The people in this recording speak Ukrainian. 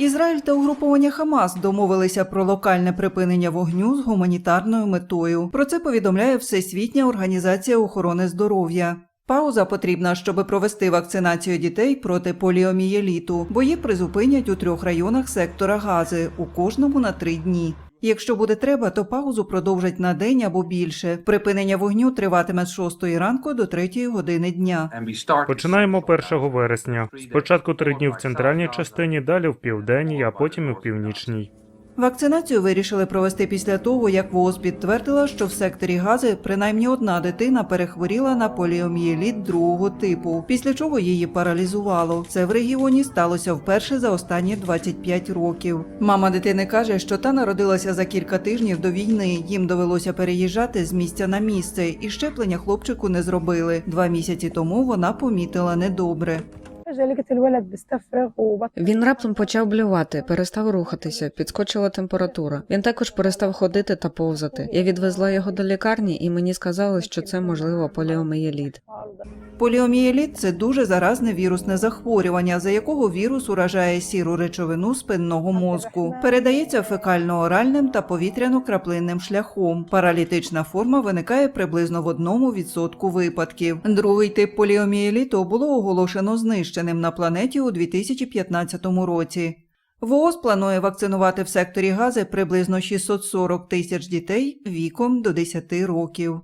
Ізраїль та угруповання Хамас домовилися про локальне припинення вогню з гуманітарною метою. Про це повідомляє Всесвітня організація охорони здоров'я. Пауза потрібна, щоб провести вакцинацію дітей проти поліомієліту. Бої призупинять у трьох районах сектора Гази, у кожному на три дні. Якщо буде треба, то паузу продовжать на день або більше. Припинення вогню триватиме з 6 ранку до 3 години дня. Починаємо 1 вересня. Спочатку три дні в центральній частині, далі в південній, а потім і в північній. Вакцинацію вирішили провести після того, як ВООЗ підтвердила, що в секторі Гази принаймні одна дитина перехворіла на поліомієліт другого типу, після чого її паралізувало. Це в регіоні сталося вперше за останні 25 років. Мама дитини каже, що та народилася за кілька тижнів до війни. Їм довелося переїжджати з місця на місце, і щеплення хлопчику не зробили. Два місяці тому вона помітила недобре. Він раптом почав блювати, перестав рухатися, підскочила температура. Він також перестав ходити та повзати. Я відвезла його до лікарні, і мені сказали, що це можливо поліомієліт. Поліомієліт – це дуже заразне вірусне захворювання, за якого вірус уражає сіру речовину спинного мозку. Передається фекально-оральним та повітряно-краплинним шляхом. Паралітична форма виникає приблизно в одному відсотку випадків. Другий тип поліомієліту було оголошено знищеним на планеті у 2015 році. ВООЗ планує вакцинувати в секторі Гази приблизно 640 тисяч дітей віком до 10 років.